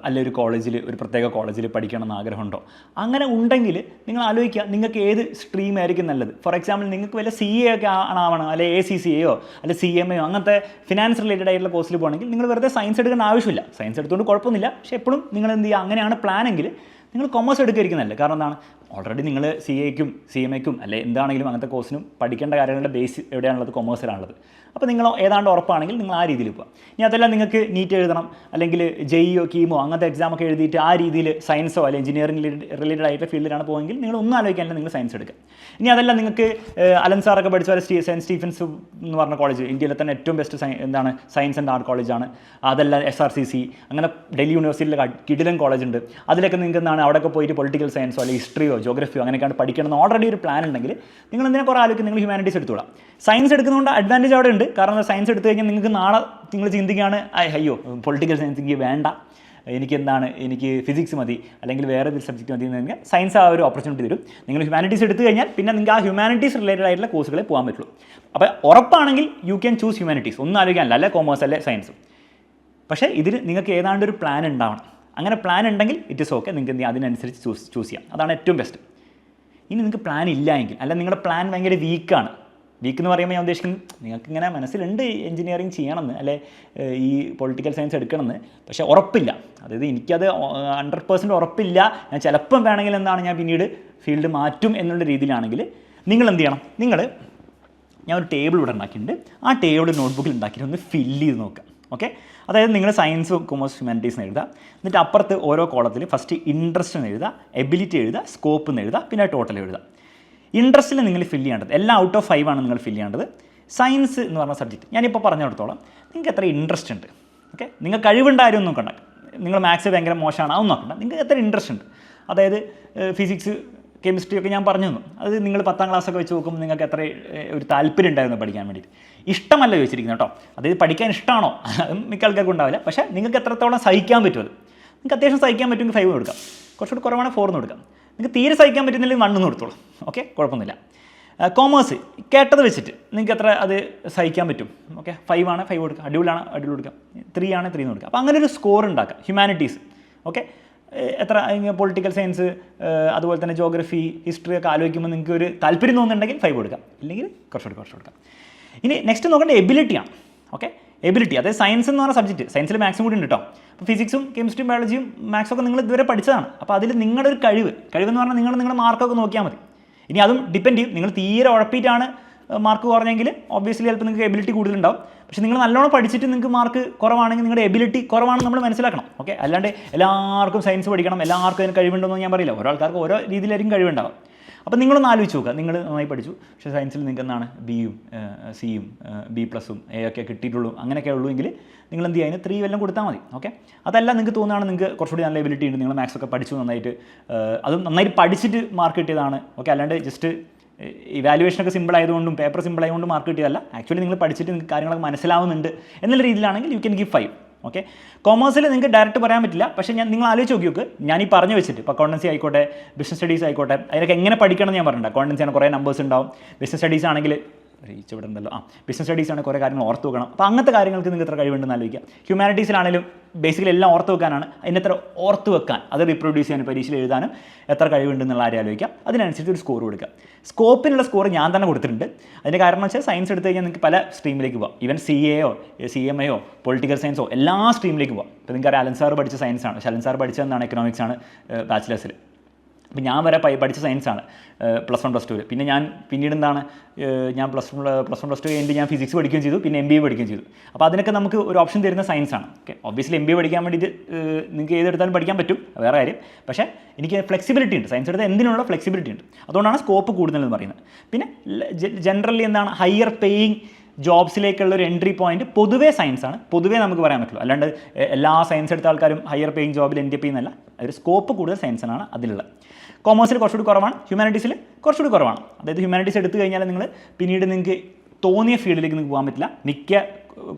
Speaker 1: അല്ലെ ഒരു കോളേജിൽ ഒരു പ്രത്യേക കോളേജിൽ പഠിക്കണം എന്ന് ആഗ്രഹമുണ്ടോ? അങ്ങനെ ഉണ്ടെങ്കിൽ നിങ്ങൾ ആലോചിക്കുക നിങ്ങൾക്ക് ഏത് സ്ട്രീം ആയിരിക്കും നല്ലത്? ഫോർ എക്സാമ്പിൾ നിങ്ങൾക്ക് വല്ല സി എ ഒക്കെ ആണാവണം അല്ലെ എ സി സി എയോ അല്ലെ സി എം എയോ അങ്ങനത്തെ ഫിനാൻസ് റിലേറ്റഡ് ആയിട്ടുള്ള കോഴ്സിൽ പോകണമെങ്കിൽ നിങ്ങൾ വെറുതെ സയൻസ് എടുക്കേണ്ട ആവശ്യമില്ല. സയൻസ് എടുത്തുകൊണ്ട് കുഴപ്പമൊന്നുമില്ല. പക്ഷേ എപ്പോഴും നിങ്ങൾ എന്ത് ചെയ്യുക അങ്ങനെയാണ് പ്ലാനെങ്കിൽ നിങ്ങൾ കൊമേഴ്സ് എടുക്കുകയായിരിക്കും കാരണം എന്താണ്? ഓൾറെഡി നിങ്ങൾ സി എക്കും സി എം എക്കും അല്ലെ എന്താണെങ്കിലും അങ്ങനത്തെ കോഴ്സിനും പഠിക്കേണ്ട കാര്യങ്ങളുടെ ബേസ് എവിടെയാണുള്ളത്? കൊമേഴ്സിലാണുള്ളത് അപ്പോൾ നിങ്ങൾ ഏതാണ്ട് ഉറപ്പാണെങ്കിൽ നിങ്ങൾ ആ രീതിയിൽ പോകാം ഇനി അതല്ല നിങ്ങൾക്ക് നീറ്റ് എഴുതണം അല്ലെങ്കിൽ ജെഇഒ കീമോ അങ്ങനത്തെ എക്സാം ഒക്കെ എഴുതിയിട്ട് ആ രീതിയിൽ സയൻസോ അല്ലെങ്കിൽ എഞ്ചിനീയറിംഗ് റിലേറ്റഡ് ആയിട്ടുള്ള ഫീൽഡിലാണ് പോകുമെങ്കിൽ നിങ്ങൾ ഒന്നും ആലോചിക്കാനില്ല നിങ്ങൾ സയൻസ് എടുക്കുക. ഇനി അതല്ല നിങ്ങൾക്ക് അലൻ സാറൊക്കെ പഠിച്ച പോലെ സെന്റ് സ്റ്റീഫൻസ് എന്ന് പറഞ്ഞ കോളേജ് ഇന്ത്യയിലെ തന്നെ ഏറ്റവും ബെസ്റ്റ് എന്താണ് സയൻസ് ആൻഡ് ആർട്ട് കോളേജാണ് അതല്ല എസ് ആർ സി സി അങ്ങനെ ഡൽഹി യൂണിവേഴ്സിറ്റിയിലെ കിടിലൻ കോളേജ് ഉണ്ട്. അതിലൊക്കെ നിങ്ങൾക്ക് എന്താണ് അവിടെയൊക്കെ പോയിട്ട് പൊളിറ്റിക്കൽ സയൻസോ അല്ലെങ്കിൽ ഹിസ്റ്ററിയോ ജോഗ്രഫിയോ അങ്ങനെയൊക്കെയാണ് പഠിക്കണമെന്ന് ഓൾറെഡി ഒരു പ്ലാൻ ഉണ്ടെങ്കിൽ നിങ്ങൾ എന്തിനെ കുറേ ആലോചിക്കും നിങ്ങൾ ഹ്യൂമാനിറ്റീസ് എടുത്തോളാം സയൻസ് എടുക്കുന്നതുകൊണ്ട് അഡ്വാന്റേജ് അവിടെ ഉണ്ട്. കാരണം സയൻസ് എടുത്തു കഴിഞ്ഞാൽ നിങ്ങൾക്ക് നാളെ നിങ്ങൾ ചിന്തിക്കുകയാണ് "ഐ, അയ്യോ പൊളിറ്റിക്കൽ സയൻസ് എനിക്ക് വേണ്ട. എനിക്ക് എന്താണ്? എനിക്ക് ഫിസിക്സ് മതി. അല്ലെങ്കിൽ വേറെ ഒരു സബ്ജക്റ്റ് മതി. എന്ന് കഴിഞ്ഞാൽ സയൻസ് ആ ഒരു ഓപ്പർച്യൂണിറ്റി തരും. നിങ്ങൾ ഹ്യൂമാനിറ്റീസ് എടുത്തു കഴിഞ്ഞാൽ പിന്നെ നിങ്ങൾക്ക് ആ ഹ്യൂമാനിറ്റീസ് റിലേറ്റഡ് ആയിട്ടുള്ള കോഴ്സുകളെ പോകാൻ പറ്റുള്ളൂ. അപ്പോൾ ഉറപ്പാണെങ്കിൽ യു ക്യാൻ ചൂസ് ഹ്യൂമാനിറ്റീസ് ഒന്നും ആലോചിക്കാനല്ല. അല്ലെ കോമേഴ്സ് അല്ലെ സയൻസ് പക്ഷേ ഇതിൽ നിങ്ങൾക്ക് ഏതാണ്ട് ഒരു പ്ലാൻ ഉണ്ടാവണം. അങ്ങനെ പ്ലാൻ ഉണ്ടെങ്കിൽ ഇറ്റ് ഇസ് ഓക്കെ നിങ്ങൾക്ക് അതിനനുസരിച്ച് ചൂസ് ചൂസ് ചെയ്യാം. അതാണ് ഏറ്റവും ബെസ്റ്റ് ഇനി നിങ്ങൾക്ക് പ്ലാൻ ഇല്ല എങ്കിൽ അല്ല നിങ്ങളുടെ പ്ലാൻ ഭയങ്കര വീക്കാണ് വീക്ക് എന്ന് പറയുമ്പോൾ ഞാൻ ഉദ്ദേശിക്കുന്നത് നിങ്ങൾക്ക് ഇങ്ങനെ മനസ്സിലുണ്ട് എഞ്ചിനീയറിങ് ചെയ്യണമെന്ന് അല്ലെ ഈ പൊളിറ്റിക്കൽ സയൻസ് എടുക്കണമെന്ന്. പക്ഷേ ഉറപ്പില്ല. അതായത് എനിക്കത് ഹൺഡ്രഡ് പേഴ്സന്റ് ഉറപ്പില്ല. ഞാൻ ചിലപ്പം വേണമെങ്കിൽ എന്താണ് ഞാൻ പിന്നീട് ഫീൽഡ് മാറ്റും എന്നുള്ള രീതിയിലാണെങ്കിൽ നിങ്ങൾ എന്ത് ചെയ്യണം? നിങ്ങൾ ഞാൻ ഒരു ടേബിൾ ഇവിടെ ഉണ്ടാക്കിയിട്ടുണ്ട്. ആ ടേബിൾ നോട്ട്ബുക്കിൽ ഉണ്ടാക്കിയിട്ട് ഒന്ന് ഫില്ല് ചെയ്ത് നോക്കാം ഓക്കെ അതായത് നിങ്ങൾ സയൻസ് കൊമേഴ്സ് ഹ്യൂമാനിറ്റീസ് എന്ന് എഴുതുക. എന്നിട്ട് അപ്പുറത്ത് ഓരോ കോളത്തിൽ ഫസ്റ്റ് ഇൻട്രസ്റ്റ് എന്ന് എഴുതുക എബിലിറ്റി എഴുതുക സ്കോപ്പ് എന്ന് എഴുതുക പിന്നെ ടോട്ടൽ എഴുതുക. ഇൻട്രസ്റ്റിൽ നിങ്ങൾ ഫില്ല് ചെയ്യേണ്ടത് എല്ലാം ഔട്ട് ഓഫ് ഫൈവ് ആണ് നിങ്ങൾ ഫില്ല് ചെയ്യേണ്ടത്. സയൻസ് എന്ന് പറഞ്ഞ സബ്ജക്റ്റ് ഞാനിപ്പോൾ പറഞ്ഞിടത്തോളം. നിങ്ങൾക്ക് എത്ര ഇൻട്രസ്റ്റ് ഉണ്ട്? ഓക്കെ നിങ്ങൾ കഴിവുണ്ടായാലും നോക്കണ്ട. നിങ്ങൾ മാത്സ് ഭയങ്കര മോശമാണ് അതൊന്നും നോക്കണ്ട. നിങ്ങൾക്ക് എത്ര ഇൻട്രസ്റ്റ് ഉണ്ട്? അതായത് ഫിസിക്സ് കെമിസ്ട്രി ഒക്കെ ഞാൻ പറഞ്ഞു തന്നു അത് നിങ്ങൾ പത്താം ക്ലാസ് ഒക്കെ വെച്ച് നോക്കുമ്പോൾ നിങ്ങൾക്ക് എത്ര ഒരു താല്പര്യം ഉണ്ടായിരുന്നു പഠിക്കാൻ വേണ്ടിയിട്ട്. ഇഷ്ടമല്ല ചോദിച്ചിരിക്കുന്നത് കേട്ടോ. അതായത് പഠിക്കാൻ ഇഷ്ടമാണോ അതും മിക്ക ആൾക്കാർക്കും ഉണ്ടാവില്ല. പക്ഷേ നിങ്ങൾക്ക് എത്രത്തോളം സഹിക്കാൻ പറ്റും അത്? നിങ്ങൾക്ക് അത്യാവശ്യം സഹിക്കാൻ പറ്റുമെങ്കിൽ ഫൈവ് കൊടുക്കാം. കുറച്ചുകൂടി കുറവാണെങ്കിൽ ഫോറിന് കൊടുക്കാം. നിങ്ങൾക്ക് തീരെ സഹിക്കാൻ പറ്റുന്നില്ലെങ്കിൽ വണ്ണെന്ന് കൊടുത്തോളൂ. ഓക്കെ കുഴപ്പമൊന്നുമില്ല. കോമേഴ്സ് കേട്ടത് വെച്ചിട്ട് നിങ്ങൾക്ക് എത്ര അത് സഹിക്കാൻ പറ്റും? ഓക്കെ ഫൈവ് ആണ് ഫൈവ് കൊടുക്കുക അടിപൊളിയാണ് അടിപൊളി കൊടുക്കാം. ത്രീ ആണ് ത്രീ എന്ന് കൊടുക്കുക അപ്പോൾ അങ്ങനെ ഒരു സ്കോർ ഉണ്ടാക്കുക ഹ്യൂമാനിറ്റീസ് ഓക്കെ എത്ര പൊളിറ്റിക്കൽ സയൻസ് അതുപോലെ തന്നെ ജോഗ്രഫി ഹിസ്റ്ററി ഒക്കെ ആലോചിക്കുമ്പോൾ നിങ്ങൾക്ക് ഒരു താല്പര്യം തോന്നുന്നുണ്ടെങ്കിൽ ഫൈവ് കൊടുക്കാം. ഇല്ലെങ്കിൽ കുറച്ചുകൂടി കുറച്ച് കൊടുക്കാം. ഇനി നെക്സ്റ്റ് നോക്കേണ്ട എബിലിറ്റിയാണ് ഓക്കെ എബിലിറ്റി അതായത് സയൻസ് എന്ന് പറഞ്ഞ സബ്ജക്റ്റ് സയൻസിൽ മാത്സും കൂടി ഉണ്ട് കേട്ടോ അപ്പോൾ ഫിസിക്സും കെമിസ്ട്രിയും ബയോളജിയും മാത്സും ഒക്കെ നിങ്ങൾ ഇതുവരെ പഠിച്ചതാണ്. അപ്പോൾ അതിൽ നിങ്ങളുടെ ഒരു കഴിവ് കഴിവെന്ന് പറഞ്ഞാൽ നിങ്ങൾ നിങ്ങളുടെ മാർക്കൊക്കെ നോക്കിയാൽ മതി. ഇനി അതും ഡിപ്പെൻഡ് ചെയ്യും. നിങ്ങൾ തീരെ ഉഴപ്പിയിട്ടാണ് മാർക്ക് കുറഞ്ഞെങ്കിൽ ഒബ്വിയസ്ലി ചിലപ്പോൾ നിങ്ങൾക്ക് എബിലിറ്റി കൂടുതലുണ്ടാവും. പക്ഷേ നിങ്ങൾ നല്ലോണം പഠിച്ചിട്ട് നിങ്ങൾക്ക് മാർക്ക് കുറവാണെങ്കിൽ നിങ്ങളുടെ എബിലിറ്റി കുറവാണെന്ന് നമ്മൾ മനസ്സിലാക്കണം. ഓക്കെ അല്ലാണ്ട് എല്ലാവർക്കും സയൻസ് പഠിക്കണം എല്ലാവർക്കും അതിന് കഴിവുണ്ടെന്ന് ഞാൻ പറയില്ല. ഓരോ ആൾക്കാർക്ക് ഓരോ രീതിയിലായിരിക്കും കഴിവുണ്ടാവും അപ്പോൾ നിങ്ങളൊന്ന് ആലോചിച്ച് നോക്കുക. നിങ്ങൾ നന്നായി പഠിച്ചു. പക്ഷേ സയൻസിൽ നിങ്ങൾക്ക് എന്താണ്? ബിയും സിയും ബി പ്ലസും എ ഒക്കെ കിട്ടിയിട്ടുള്ളൂ. അങ്ങനെയൊക്കെ ഉള്ളൂ എങ്കിൽ നിങ്ങൾ എന്ത് ചെയ്യുക? അതിന് ത്രീ വല്ലതും കൊടുത്താൽ മതി. ഓക്കെ അതല്ല നിങ്ങൾക്ക് തോന്നുകയാണ് നിങ്ങൾക്ക് കുറച്ചുകൂടി നല്ല എബിലിറ്റി ഉണ്ട്. നിങ്ങൾ മാത്സ് ഒക്കെ പഠിച്ചു നന്നായിട്ട് അതും നന്നായിട്ട് പഠിച്ചിട്ട് മാർക്ക് കിട്ടിയതാണ്. ഓക്കെ അല്ലാണ്ട് ജസ്റ്റ് ഇവാലുവേഷനൊക്കെ സിമ്പിൾ ആയതുകൊണ്ടും പേപ്പർ സിമ്പിൾ ആയതുകൊണ്ടും മാർക്ക് കിട്ടിയതല്ല. ആക്ച്വലി നിങ്ങൾ പഠിച്ചിട്ട് നിങ്ങൾക്ക് കാര്യങ്ങളൊക്കെ മനസ്സിലാവുന്നുണ്ട്. എന്നുള്ള രീതിയിലാണെങ്കിൽ you can give five okay കോമേഴ്സിൽ നിങ്ങൾക്ക് ഡയറക്റ്റ് പറയാൻ പറ്റില്ല. പക്ഷേ ഞാൻ നിങ്ങൾ ആലോചിച്ച് നോക്കിയോക്ക് ഞാൻ ഈ പറഞ്ഞു വെച്ചിട്ട് ഇപ്പോൾ അക്കൗണ്ടൻസി ആയിക്കോട്ടെ ബിസിനസ് സ്റ്റഡീസ് ആയിക്കോട്ടെ അതിനൊക്കെ എങ്ങനെ പഠിക്കണം എന്ന് ഞാൻ പറഞ്ഞിട്ടുണ്ട്. അക്കൗണ്ടൻസിയാണ് കുറേ നമ്പേഴ്സ് ഉണ്ടാവും. ബിസിനസ് സ്റ്റഡീസ് ആണെങ്കിൽ റീച്ച് ഇവിടെ ഉണ്ടല്ലോ. ആ ബിസിനസ് സ്റ്റഡീസ് ആണ് കുറേ കാര്യങ്ങൾ ഓർത്ത് വെക്കണം. അപ്പോൾ അങ്ങനത്തെ കാര്യങ്ങൾക്ക് നിങ്ങൾക്ക് എത്ര കഴിവുണ്ടെന്ന് ആലോചിക്കാം. ഹ്യൂമാനിറ്റീസിലാണെങ്കിലും ബേസിക്കലി എല്ലാം ഓർത്ത് വെക്കാനാണ്. അതിനെത്ര ഓർത്ത് വെക്കാൻ അത് റീപ്രൊഡ്യൂസ് ചെയ്യാൻ പരീക്ഷയിൽ എഴുതാനും എത്ര കഴിവുണ്ടെന്നുള്ള ആരും ആലോചിക്കാം. അതിനനുസരിച്ച് ഒരു സ്കോർ കൊടുക്കുക. സ്കോപ്പിനുള്ള സ്കോർ ഞാൻ തന്നെ കൊടുത്തിട്ടുണ്ട്. അതിന്റെ കാരണം വെച്ചാൽ സയൻസ് എടുത്തു കഴിഞ്ഞാൽ നിങ്ങൾക്ക് പല സ്ട്രീമിലേക്ക് പോകാം ഈവൻ സി എയോ സി എം എയോ പൊളിറ്റിക്കൽ സയൻസോ എല്ലാ സ്ട്രീമിലേക്ക് പോകാം ഇപ്പോൾ നിങ്ങൾക്ക് അലൻ സാർ പഠിച്ച സയൻസാണ് പക്ഷേ അലൻ സാർ പഠിച്ചതെന്നാണ് എക്കണോമിക്സ് ആണ് ബാച്ചിലേഴ്സിൽ അപ്പം ഞാൻ വരെ പഠിച്ച സയൻസാണ് പ്ലസ് വൺ പ്ലസ് ടുവിൽ പിന്നെ ഞാൻ പിന്നീട് എന്താണ് ഞാൻ plus one plus one plus two കഴിഞ്ഞിട്ട് ഞാൻ ഫിസിക്സ് പഠിക്കുകയും ചെയ്തു. പിന്നെ എം ബി എ പഠിക്കുകയും ചെയ്തു. അപ്പോൾ അതിനൊക്കെ നമുക്ക് ഒരു ഓപ്ഷൻ തരുന്ന സയൻസാണ് okay obviously M B A പഠിക്കാൻ വേണ്ടിയിട്ട് നിങ്ങൾക്ക് ഏതെടുത്താലും പഠിക്കാൻ പറ്റും. വേറെ കാര്യം. പക്ഷേ എനിക്ക് ഫ്ലെക്സിബിലിറ്റി ഉണ്ട്. സയൻസ് എടുത്താൽ എന്തിനുള്ള ഫ്ലെക്സിബിലിറ്റി ഉണ്ട്. അതുകൊണ്ടാണ് സ്കോപ്പ് കൂടുതലെന്ന് പറയുന്നത്. പിന്നെ ജനറലി എന്താണ് ഹയർ പേയിങ് ജോബ്സിലേക്കുള്ള ഒരു എൻട്രി പോയിന്റ് പൊതുവേ സയൻസ് ആണ്. പൊതുവേ നമുക്ക് പറയാൻ പറ്റുള്ളൂ അല്ലാണ്ട് എല്ലാ സയൻസ് എടുത്ത ആൾക്കാരും ഹയർ പേയിങ് ജോബിൽ എൻഡ് അപ്പ് ഒരു സ്കോപ്പ് കൂടുതൽ സയൻസിനാണ് അതിലുള്ളത്. കോമേഴ്സിൽ കുറച്ചുകൂടി കുറവാണ്. ഹ്യൂമാനിറ്റീസിൽ കുറച്ചുകൂടി കുറവാണ്. അതായത് ഹ്യൂമാനിറ്റീസ് എടുത്തു കഴിഞ്ഞാൽ നിങ്ങൾ പിന്നീട് നിങ്ങൾക്ക് തോന്നിയ ഫീൽഡിലേക്ക് നിങ്ങൾക്ക് പോകാൻ പറ്റില്ല. മിക്ക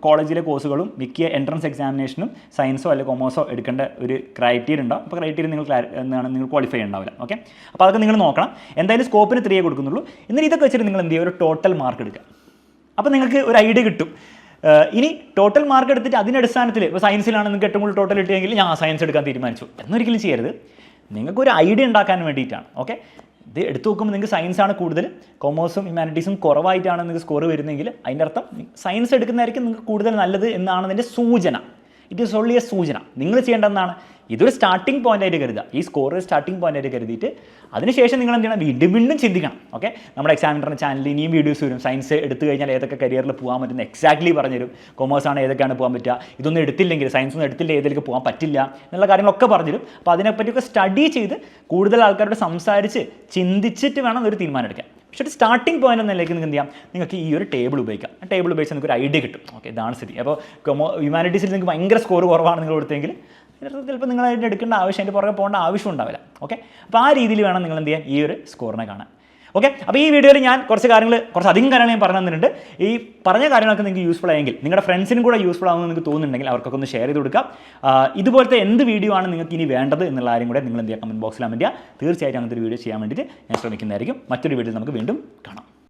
Speaker 1: കോളേജിലെ കോഴ്സുകളും മിക്ക എൻട്രൻസ് എക്സാമിനേഷനും സയൻസോ അല്ലെങ്കിൽ കൊമേഴ്സോ എടുക്കേണ്ട ഒരു ക്രൈറ്റീരിയ ഉണ്ടാവും അപ്പോൾ ക്രൈറ്റീരിയ നിങ്ങൾ എന്താണ് നിങ്ങൾ ക്വാളിഫൈ ഉണ്ടാവില്ല ഓക്കെ അപ്പോൾ അതൊക്കെ നിങ്ങൾ നോക്കണം. എന്തായാലും സ്കോപ്പിന് ത്രീയേ കൊടുക്കുന്നുള്ളൂ. എന്നിട്ട് ഇതൊക്കെ വെച്ചിട്ട് നിങ്ങൾ എന്ത് ചെയ്യുക? ഒരു ടോട്ടൽ മാർക്ക് എടുക്കുക. അപ്പോൾ നിങ്ങൾക്ക് ഒരു ഐഡിയ കിട്ടും. ഇനി ടോട്ടൽ മാർക്ക് എടുത്തിട്ട് അതിന്റെ അടിസ്ഥാനത്തിൽ ഇപ്പോൾ സയൻസിലാണ് നിങ്ങൾക്ക് ഏറ്റവും കൂടുതൽ ടോട്ടൽ കിട്ടിയെങ്കിൽ ഞാൻ സയൻസ് എടുക്കാൻ തീരുമാനിച്ചു. എന്നൊരിക്കലും ചെയ്യരുത്. നിങ്ങൾക്കൊരു ഐഡിയ ഉണ്ടാക്കാൻ വേണ്ടിയിട്ടാണ് ഓക്കെ ഇത് എടുത്തു നോക്കുമ്പോൾ നിങ്ങൾക്ക് സയൻസാണ് കൂടുതൽ കോമേഴ്സും ഹ്യൂമാനിറ്റീസും കുറവായിട്ടാണ് നിങ്ങൾക്ക് സ്കോർ വരുന്നതെങ്കിൽ അതിന്റെ അർത്ഥം സയൻസ് എടുക്കുന്നതായിരിക്കും നിങ്ങൾക്ക് കൂടുതൽ നല്ലത് എന്നാണ് അതിന്റെ സൂചന. ഇറ്റ് ഈസ് ഓൺലി എ സൂചന. നിങ്ങൾ ചെയ്യേണ്ട എന്താണ് ഇതൊരു സ്റ്റാർട്ടിംഗ് പോയിന്റ് ആയിട്ട് കരുതുക. ഈ സ്കോർ സ്റ്റാർട്ടിംഗ് പോയിന്റ് ആയിട്ട് കരുതിയിട്ട് അതിനുശേഷം നിങ്ങൾ എന്ത് ചെയ്യണം? വീണ്ടും വീണ്ടും ചിന്തിക്കണം. ഓക്കെ നമ്മുടെ എക്സാമിനറിന്റെ ചാനലിൽ ഇനിയും വീഡിയോസ് വരും. സയൻസ് എടുത്തു കഴിഞ്ഞാൽ ഏതൊക്കെ കരിയറിൽ പോകാൻ പറ്റുന്ന എക്സാക്ട്ലി പറഞ്ഞുതരും. കൊമേഴ്സ് ആണ് ഏതൊക്കെയാണ് പോകാൻ പറ്റുക. ഇതൊന്നും എടുത്തില്ലെങ്കിൽ സയൻസ് ഒന്നും എടുത്തില്ല ഏതിലേക്ക് പോകാൻ പറ്റില്ല എന്നുള്ള കാര്യങ്ങളൊക്കെ പറഞ്ഞുതരും. അപ്പോൾ അതിനെപ്പറ്റിയൊക്കെ സ്റ്റഡി ചെയ്ത് കൂടുതൽ ആൾക്കാരോട് സംസാരിച്ച് ചിന്തിച്ചിട്ട് വേണം ഒരു തീരുമാനം എടുക്കാൻ. പക്ഷേ ഒരു സ്റ്റാർട്ടിംഗ് പോയിന്റ് എന്ന നിലയ്ക്ക് നിങ്ങൾക്ക് എന്ത് ചെയ്യാം? നിങ്ങൾക്ക് ഈ ഒരു ടേബിൾ ഉപയോഗിക്കാം. ആ ടേബിൾ ഉപയോഗിച്ച് നിങ്ങൾക്ക് ഒരു ഐഡിയ കിട്ടും. ഓക്കെ ഇതാണ് സ്ഥിതി. അപ്പോൾ ഹ്യൂമാനിറ്റീസിൽ നിങ്ങൾക്ക് ഭയങ്കര സ്കോർ കുറവാണ് നിങ്ങൾ കൊടുത്തെങ്കിൽ ചിലപ്പോൾ അതിന്റെ എടുക്കേണ്ട ആവശ്യം അതിന്റെ പുറകെ പോകേണ്ട ആവശ്യം ഉണ്ടാവില്ല. ഓക്കെ അപ്പോൾ ആ രീതിയിൽ വേണം നിങ്ങൾ എന്ത് ചെയ്യാൻ ഈ ഒരു സ്കോറിനെ കാണാൻ. ഓക്കെ അപ്പോൾ ഈ വീഡിയോയിൽ ഞാൻ കുറച്ച് കാര്യങ്ങൾ കുറച്ച് അധികം കാര്യങ്ങൾ ഞാൻ പറഞ്ഞു തന്നിട്ടുണ്ട്. ഈ പറഞ്ഞ കാര്യങ്ങളൊക്കെ നിങ്ങൾക്ക് യൂസ്ഫുൾ ആയെങ്കിൽ നിങ്ങളുടെ ഫ്രണ്ട്സിനും കൂടെ യൂസ്ഫുൾ ആകുമെന്ന് നിങ്ങൾക്ക് തോന്നുന്നുണ്ടെങ്കിൽ അവർക്കൊക്കെ ഒന്ന് ഷെയർ ചെയ്ത് കൊടുക്കുക. ഇതുപോലത്തെ എന്ത് വീഡിയോ ആണ് നിങ്ങൾക്ക് ഇനി വേണ്ടത് എന്നുള്ള കാര്യം കൂടെ നിങ്ങൾ എന്ത് ചെയ്യുക? കമന്റ് ബോക്സിൽ കമന്റ് തീർച്ചയായിട്ടും അങ്ങനത്തെ ഒരു വീഡിയോ ചെയ്യാൻ വേണ്ടിയിട്ട് ഞാൻ ശ്രമിക്കുന്നതായിരിക്കും. മറ്റൊരു വീഡിയോയിൽ നമുക്ക് വീണ്ടും കാണാം.